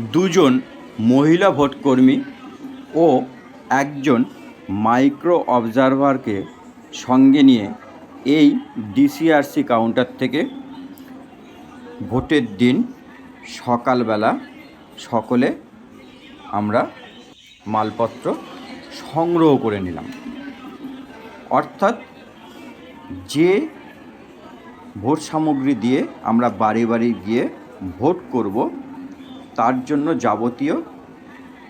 দুজন মহিলা ভোটকর্মী ও একজন মাইক্রো অবজারভারকে সঙ্গে নিয়ে এই ডিসিআরসি কাউন্টার থেকে ভোটের দিন সকালবেলা সকলে আমরা মালপত্র সংগ্রহ করে নিলাম। অর্থাৎ যে ভোট সামগ্রী দিয়ে আমরা বাড়ি বাড়ি গিয়ে ভোট করব তার জন্য যাবতীয়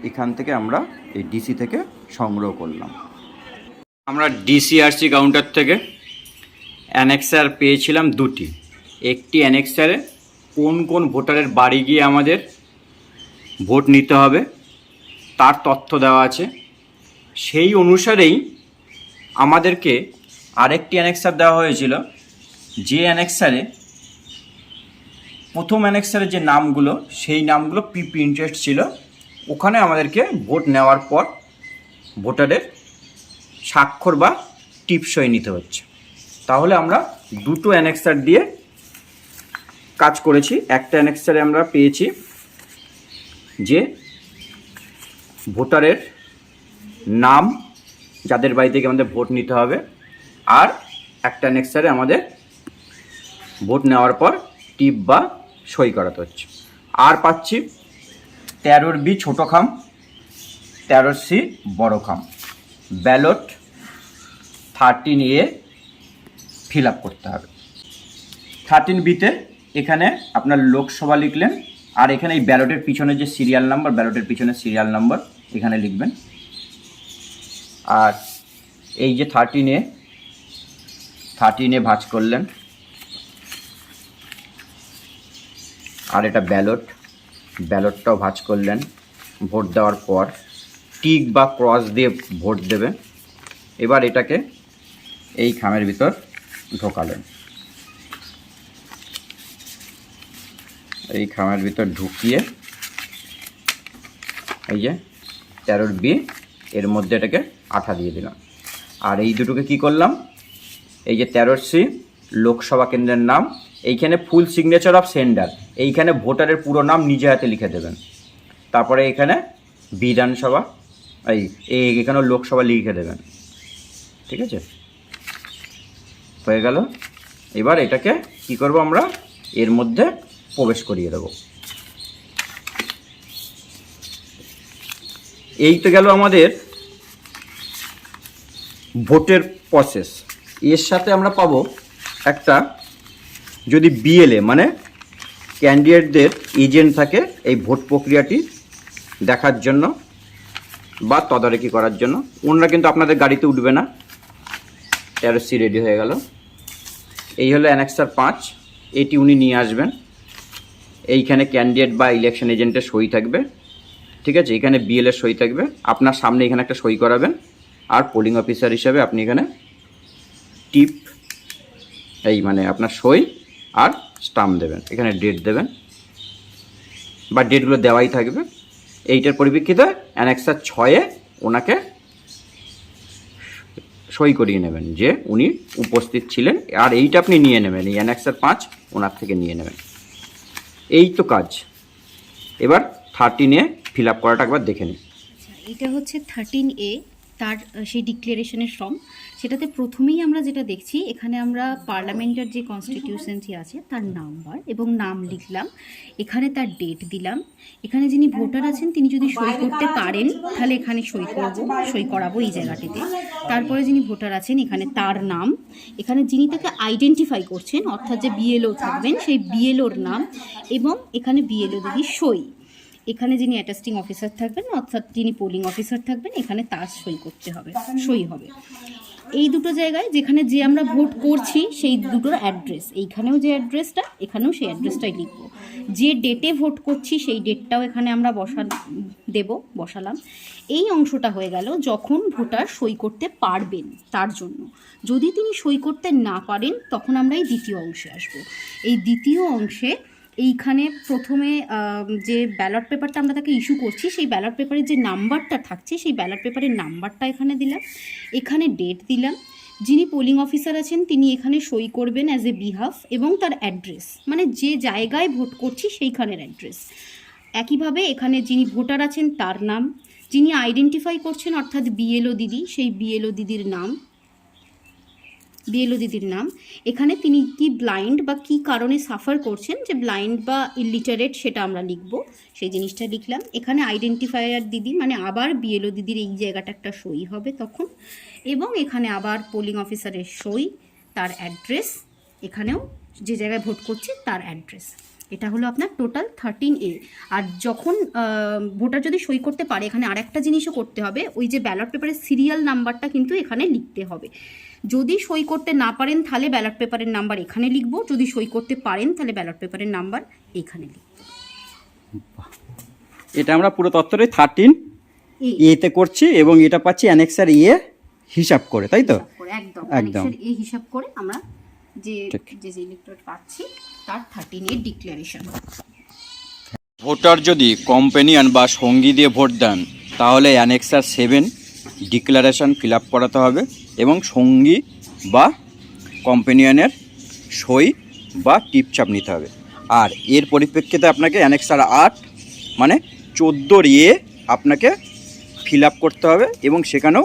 এখান থেকে আমরা এই ডিসি থেকে সংগ্রহ করলাম। আমরা ডিসিআরসি কাউন্টার থেকে অ্যানেক্সার পেয়েছিলাম দুটি। একটি অ্যানেক্সারে কোন কোন ভোটারের বাড়ি গিয়ে আমাদের ভোট নিতে হবে, তার তথ্য দেওয়া আছে। সেই অনুসারেই আমাদেরকে আরেকটি অ্যানেক্সার দেওয়া হয়েছিল। যে অ্যানেক্সারে প্রথম অ্যানেক্সারের যে নামগুলো, সেই নামগুলো পিপি ইন্টারেস্ট ছিল। ওখানে আমাদেরকে ভোট নেওয়ার পর ভোটারের স্বাক্ষর বা টিপসই নিতে হচ্ছে। তাহলে আমরা দুটো অ্যানেক্সার দিয়ে কাজ করেছি। একটা অ্যানেক্সারে আমরা পেয়েছি যে ভোটারের নাম যাদের বাড়ি থেকে আমাদের ভোট নিতে হবে, আর একটা অ্যানেক্সারে আমাদের ভোট নেওয়ার পর টিপ বা সই করাতে হচ্ছে। আর পাচ্ছি তেরোর বি ছোটো খাম, তেরোর সি বড় খাম। Ballot thirteen A fill up করতে হবে। থার্টিন বিতে এখানে আপনার লোকসভা লিখলেন, আর এখানে এই ব্যালটের পিছনে যে সিরিয়াল নাম্বার ব্যালটের পিছনে সিরিয়াল নাম্বার এখানে লিখবেন। আর এই যে থার্টিন এ থার্টিন এ ভাঁজ করলেন আর এটা ব্যালট। ব্যালটটাও ভাঁজ করলেন। ভোট দেওয়ার পর টিক বা ক্রস দিয়ে ভোট দেবে। এবার এটাকে এই খামের ভিতর ঢোকালেন। এই খামের ভিতর ঢুকিয়ে এই যে তেরোর বি, এর মধ্যে এটাকে আঠা দিয়ে দিলাম। আর এই দুটোকে কি করলাম? এই যে তেরোর সি, লোকসভা কেন্দ্রের নাম এইখানে ফুল সিগনেচার অফ সেন্ডার এইখানে ভোটারের পুরো নাম নিজে হাতে লিখে দেবেন। তারপরে এখানে বিধানসভা, এই এই এখানেও লোকসভা লিখে দেবেন। ঠিক আছে? হয়ে গেল। এবার এটাকে কি করব আমরা? এর মধ্যে প্রবেশ করিয়ে দেব। এই তো গেল আমাদের ভোটের প্রসেস এর সাথে আমরা পাবো একটা যদি বিএলএ মানে ক্যান্ডিডেটদের এজেন্ট থাকে এই ভোট প্রক্রিয়াটি দেখার জন্য বা তদারকি করার জন্য, ওনারা কিন্তু আপনাদের গাড়িতে উঠবে না। তেরো সি রেডি হয়ে গেল। এই হলো অ্যানেক্সার পাঁচ, এটি উনি নিয়ে আসবেন। এইখানে ক্যান্ডিডেট বা ইলেকশন এজেন্টের সই থাকবে। ঠিক আছে? এখানে বিএলের সই থাকবে। আপনার সামনে এখানে একটা সই করাবেন। আর পোলিং অফিসার হিসাবে আপনি এখানে টিপ এই মানে আপনার সই আর স্টাম্প দেবেন। এখানে ডেট দেবেন। বা ডেটগুলো দেওয়াই থাকবে। এইটার পরিপ্রেক্ষিতে অ্যানেক্সার ছয়ে ওনাকে সই করিয়ে নেবেন যে উনি উপস্থিত ছিলেন। আর এইটা আপনি নিয়ে নেবেন। এই অ্যানেক্সার পাঁচ ওনার থেকে নিয়ে নেবেন। এই তো কাজ। এবার থার্টিনে ফিল আপ করাটা একবার দেখে নিন। আচ্ছা এটা হচ্ছে থার্টিন এ তার সেই ডিক্লারেশনের ফর্ম সেটাতে প্রথমেই আমরা যেটা দেখছি, এখানে আমরা পার্লামেন্টের যে কনস্টিটিউশনটি আছে, তার নাম্বার এবং নাম লিখলাম, এখানে তার ডেট দিলাম, এখানে যিনি ভোটার আছেন, তিনি যদি সই করতে পারেন, তাহলে এখানে সই করব, সই করাবো এই জায়গাটিতে। তারপরে যিনি ভোটার আছেন, এখানে তার নাম, এখানে যিনি তাকে আইডেন্টিফাই করছেন, অর্থাৎ যে বিএলও থাকবেন, সেই বিএলওর নাম এবং এখানে বিএলও দিদি সই। এখানে যিনি অ্যাটাস্টিং অফিসার থাকবেন, অর্থাৎ যিনি পোলিং অফিসার থাকবেন, এখানে তার সই করতে হবে, সই হবে। এই দুটো জায়গায় যেখানে যে আমরা ভোট করছি, সেই দুটোর অ্যাড্রেস এইখানেও যে অ্যাড্রেসটা এখানেও সেই অ্যাড্রেসটাই লিখব। যে ডেটে ভোট করছি, সেই ডেটটাও এখানে আমরা বসা, দেব, বসালাম। এই অংশটা হয়ে গেল যখন ভোটার সই করতে পারবেন তার জন্য। যদি তিনি সই করতে না পারেন, তখন আমরা এই দ্বিতীয় অংশে আসব। এই দ্বিতীয় অংশে এইখানে প্রথমে যে ব্যালট পেপারটা আমরা তাকে ইস্যু করছি, সেই ব্যালট পেপারের যে নাম্বারটা থাকছে, সেই ব্যালট পেপারের নাম্বারটা এখানে দিলাম। এখানে ডেট দিলাম। যিনি পোলিং অফিসার আছেন, তিনি এখানে সই করবেন অ্যাজ এ বিহাফ এবং তার অ্যাড্রেস মানে যে জায়গায় ভোট করছি, সেইখানের অ্যাড্রেস একইভাবে এখানে যিনি ভোটার আছেন, তার নাম। যিনি আইডেন্টিফাই করছেন, অর্থাৎ বিএলও দিদি, সেই বিএলও দিদির নাম। বিএলও দিদির নাম। এখানে তিনি কি ব্লাইন্ড বা কি কারণে সাফার করছেন? যে ব্লাইন্ড বা ইলিটারেট সেটা আমরা লিখব। সেই জিনিসটা লিখলাম। এখানে আইডেন্টিফায়ার দিদি মানে আবার বিএলও দিদির এই জায়গাটা একটা সই হবে তখন। এবং এখানে আবার পোলিং অফিসারের সই, তার অ্যাড্রেস এখানেও যে জায়গায় ভোট করছে, তার অ্যাড্রেস এটা হলো আপনার টোটাল থার্টিন এ আর যখন ভোটার যদি সই করতে পারে, এখানে আরেকটা জিনিসও করতে হবে, ওই যে ব্যালট পেপারের সিরিয়াল নাম্বারটা কিন্তু এখানে লিখতে হবে। যদি সই করতে না পারেন তাহলে ব্যালট পেপারের নাম্বার এখানে লিখব। যদি সই করতে পারেন তাহলে ব্যালট পেপারের নাম্বার এখানে লিখব। এটা আমরা পুরো তত্ত্বটাই থার্টিন এতে করছি এবং এটা পাচ্ছি অ্যানেক্সার ইয়ে হিসাব করে তাই তো? একদম। একদম। এই হিসাব করে আমরা যে যে যে ইলেকট্রেট পাচ্ছি তার থার্টিন এর ডিক্লারেশন ভোটার যদি কম্পেনিয়ান বা সঙ্গী দিয়ে ভোট দেন তাহলে annexure seven declaration fill up করাতে হবে। এবং সঙ্গী বা কম্পেনিয়ানের সই বা টিপচাপ নিতে হবে। আর এর পরিপ্রেক্ষিতে আপনাকে অ্যানেক্সার আট মানে চোদ্দোর ইয়ে আপনাকে ফিল করতে হবে এবং সেখানেও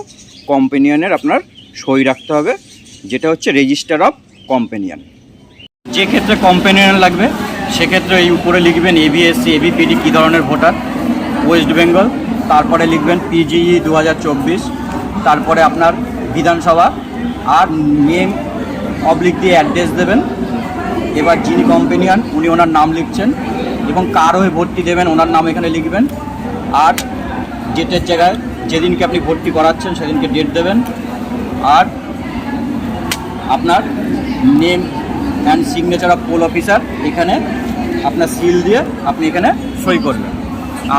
কম্পেনিয়ানের আপনার সই রাখতে হবে, যেটা হচ্ছে রেজিস্টার অফ কম্পেনিয়ান যে ক্ষেত্রে কম্পেনিয়ন লাগবে, সেক্ষেত্রে এই উপরে লিখবেন এবিএসসি এবিপিডি কী ধরনের ভোটার ওয়েস্ট বেঙ্গল তারপরে লিখবেন পিজিই দু হাজার চব্বিশ, তারপরে আপনার বিধানসভা আর নেম অবলিক দিয়ে অ্যাড্রেস দেবেন। এবার যিনি কম্পেনিয়ান উনি ওনার নাম লিখছেন এবং কার হয়ে ভর্তি দেবেন, ওনার নাম এখানে লিখবেন। আর ডেটের জায়গায় যেদিনকে আপনি ভর্তি করাচ্ছেন, সেদিনকে ডেট দেবেন। আর আপনার name and signature of poll officer এখানে আপনার সিল দিয়ে আপনি এখানে সই করবেন।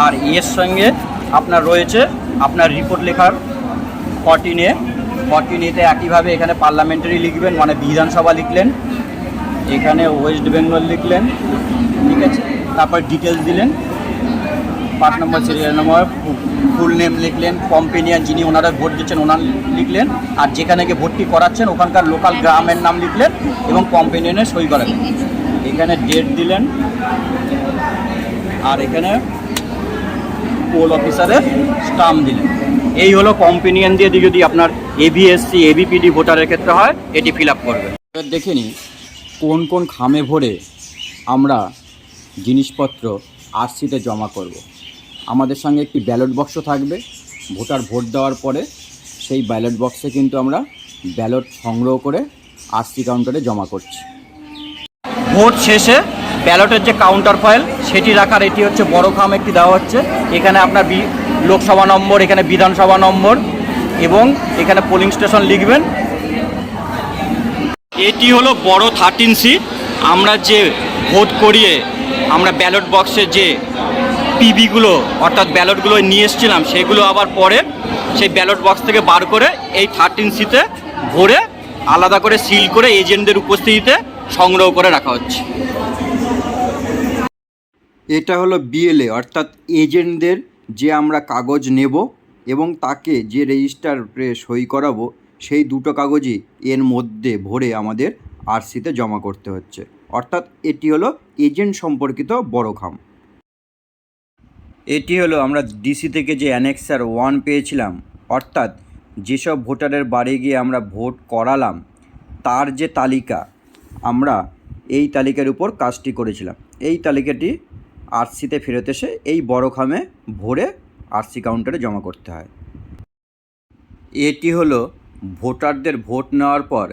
আর এর সঙ্গে আপনার রয়েছে আপনার রিপোর্ট লেখার এ ফর্টিন এতে একইভাবে এখানে পার্লামেন্টারি লিখবেন মানে বিধানসভা লিখলেন। এখানে ওয়েস্ট বেঙ্গল লিখলেন, ঠিক আছে? তারপর ডিটেলস দিলেন। পাঁচ নম্বর সিরিয়াল নম্বর ফুল নেম লিখলেন কম্পেনিয়ান যিনি ওনারা ভোট দিচ্ছেন, ওনার লিখলেন। আর যেখানে গিয়ে ভর্তি করাচ্ছেন, ওখানকার লোকাল গ্রামের নাম লিখলেন এবং কম্পেনিয়ানে সই করালেন এখানে ডেট দিলেন। আর এখানে পোল অফিসারের স্টাম্প দিলেন। এই হলো কম্পেনিয়ান দিয়ে দিয়ে যদি আপনার এবিএসসি এবিপিডি ভোটারের ক্ষেত্রে হয় এটি ফিল আপ করবে। এবার দেখে নিই কোন কোন খামে ভরে আমরা জিনিসপত্র আরসিতে জমা করব। আমাদের সঙ্গে একটি ব্যালট বক্স থাকবে। ভোটার ভোট দেওয়ার পরে সেই ব্যালট বক্সে কিন্তু আমরা ব্যালট সংগ্রহ করে আরসি কাউন্টারে জমা করছি। ভোট শেষে ব্যালটের যে কাউন্টার ফাইল সেটি রাখার এটি হচ্ছে বড় খাম একটি দেওয়া হচ্ছে। এখানে আপনার লোকসভা নম্বর, এখানে বিধানসভা নম্বর এবং এখানে পোলিং স্টেশন লিখবেন। এটি হলো বড় থার্টিন সিট আমরা যে ভোট করিয়ে আমরা ব্যালট বক্সে যে পিবিগুলো অর্থাৎ ব্যালটগুলো নিয়ে এসেছিলাম, সেগুলো আবার পরে সেই ব্যালট বক্স থেকে বার করে এই থার্টিন সিতে ভরে আলাদা করে সিল করে এজেন্টদের উপস্থিতিতে সংগ্রহ করে রাখা হচ্ছে। এটা হলো বিএলএ অর্থাৎ এজেন্টদের যে আমরা কাগজ নেব এবং তাকে যে রেজিস্টারে সই করাবো, সেই দুটো কাগজই এর মধ্যে ভরে আমাদের আরসিতে জমা করতে হচ্ছে। অর্থাৎ এটি হলো এজেন্ট সম্পর্কিত বড় খাম। এটি হলো আমরা ডিসি থেকে যে অ্যানেক্সার ওয়ান পেয়েছিলাম, অর্থাৎ যেসব ভোটারের বাড়ি গিয়ে আমরা ভোট করালাম, তার যে তালিকা, আমরা এই তালিকার উপর কাজটি করেছিলাম। এই তালিকাটি আরসিতে ফেরত এসে এই বড় খামে ভরে আরসি কাউন্টারে জমা করতে হয়। এটি হলো ভোটারদের ভোট নেওয়ার পর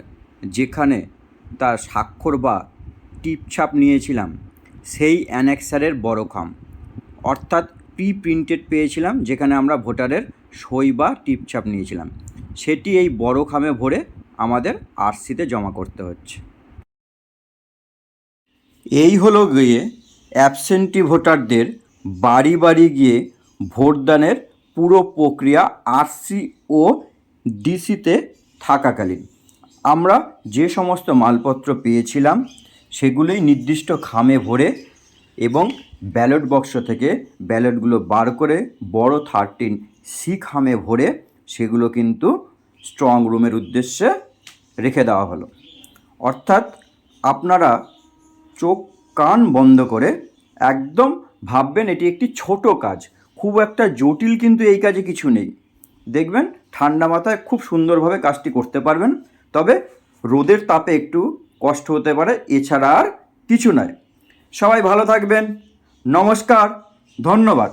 যেখানে তার স্বাক্ষর বা টিপছাপ নিয়েছিলাম, সেই অ্যানেক্সারের বড় খাম। অর্থাৎ প্রি প্রিন্টেড পেয়েছিলাম, যেখানে আমরা ভোটারের সই বা টিপছাপ নিয়েছিলাম। সেটি এই বড় খামে ভরে আমাদের আরসিতে জমা করতে হচ্ছে। এই হলো গিয়ে অ্যাবসেন্টি ভোটারদের বাড়ি বাড়ি গিয়ে ভোটদানের পুরো প্রক্রিয়া আরসি ও ডিসিতে থাকাকালীন। আমরা যে সমস্ত মালপত্র পেয়েছিলাম, সেগুলোই নির্দিষ্ট খামে ভরে এবং ব্যালট বক্স থেকে ব্যালটগুলো বার করে বড় থার্টিন সি খামে ভরে সেগুলো কিন্তু স্ট্রং রুমের উদ্দেশ্যে রেখে দেওয়া হলো। অর্থাৎ আপনারা চোখ কান বন্ধ করে একদম ভাববেন এটি একটি ছোট কাজ। খুব একটা জটিল কিন্তু এই কাজে কিছু নেই। দেখবেন ঠান্ডা মাথায় খুব সুন্দরভাবে কাজটি করতে পারবেন, তবে রোদের তাপে একটু কষ্ট হতে পারে, এছাড়া আর কিছু নয়। সবাই ভালো থাকবেন। নমস্কার, ধন্যবাদ।